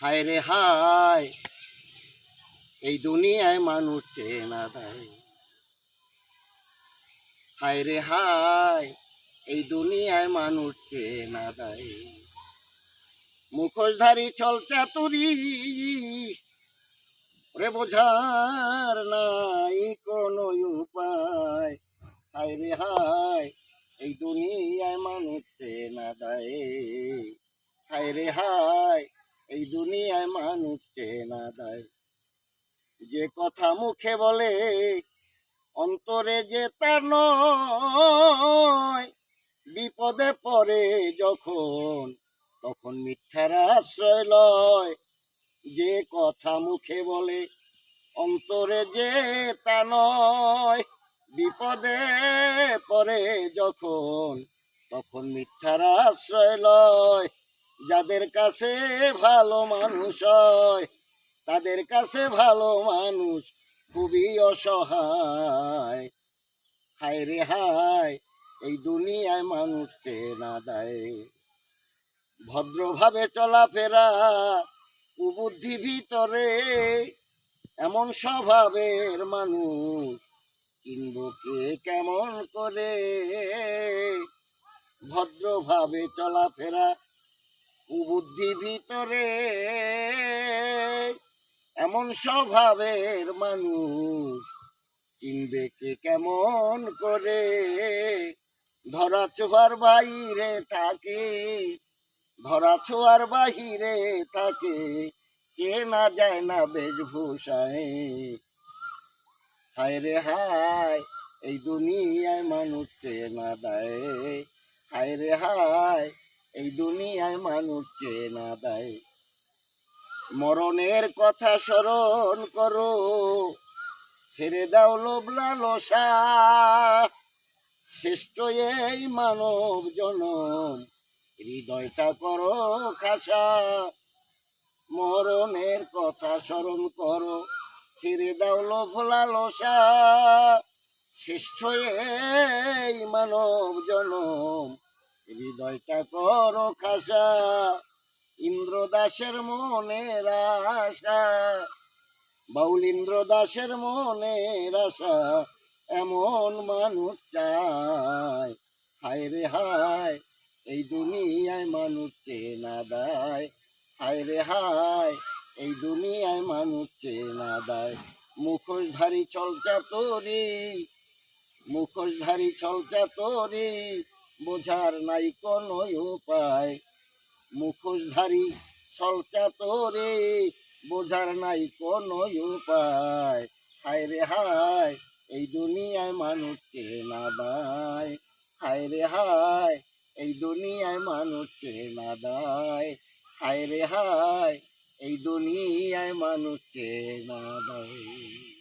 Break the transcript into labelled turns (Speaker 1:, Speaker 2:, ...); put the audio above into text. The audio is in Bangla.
Speaker 1: হায় রে হায়, এই দুনিয়ায় মানুষ চেনা দেয় হায় রে হায়, এই দুনিয়ায় মানুষ চেনা দেয় মুখোশধারী চল চাতুরি রে বোঝার নাই কোনো উপায়। হায় রে হায়, এই দুনিয়ায় মানুষ চেনা দেয় হায় রে হায় এই দুনিয়ায় মানুষ চেনা দেয়। যে কথা মুখে বলে, অন্তরে যে তার নয়, বিপদে পড়ে যখন, তখন মিথ্যার আশ্রয় লয়। যে কথা মুখে বলে, অন্তরে যে তা নয়, বিপদে পড়ে যখন, তখন মিথ্যার আশ্রয় লয়। যাদের কাছে ভালো মানুষ হয়, তাদের কাছে ভালো মানুষ খুবই অসহায়। হায় রে হায়, এই দুনিয়ায় মানুষ চেনা দেয়। ভদ্রভাবে চলাফেরা, কুবুদ্ধি ভিতরে এমন স্বভাবের মানুষ, চিনব কে কেমন করে? ভদ্রভাবে চলাফেরা কুবুদ্ধি ভিতরে এমন স্বভাবের মানুষ। চিনবে কে কেমন করে? ধরা ছোঁয়ার বাহিরে থাকে ধরা ছোঁয়ার বাহিরে থাকে চেনা যায় না বেশভূষায়। হায় রে হায়, এই দুনিয়ায় মানুষ চেনা দেয়? হায় রে হায় এই দুনিয়ায় মানুষ চেনা দেয়। মরণের কথা স্মরণ করো, ছেড়ে দাও লোভ লালসা। শ্রেষ্ঠ এই মানব জনম, হৃদয়টা করো খাসা। মরণের কথা স্মরণ করো, ছেড়ে দাও লোভ লালসা। শ্রেষ্ঠ এই মানব জনম হৃদয়টা করো খাসা, ইন্দ্রদাসের মনের আশা। বাউল ইন্দ্রদাসের মনের আশা, এমন মানুষ চায়। হায় রে হায়, এই দুনিয়ায় মানুষ চেনা দেয়। হায় রে হায়, এই দুনিয়ায় মানুষ চেনা দেয়। মুখোশধারী চলচা তোরি, মুখোশধারী চলচা তোরি। বোঝার নাই কোনো উপায়। মুখোশধারী সলচা তোরে, বোঝার নাই কোনো উপায়। হায় রে হায়, এই দুনিয়ায় মানুষ চেনা দায়। হায় রে হায়, এই দুনিয়ায় মানুষ চেনা দায়। হায় রে হায়, এই দুনিয়ায় মানুষ চেনা দায়।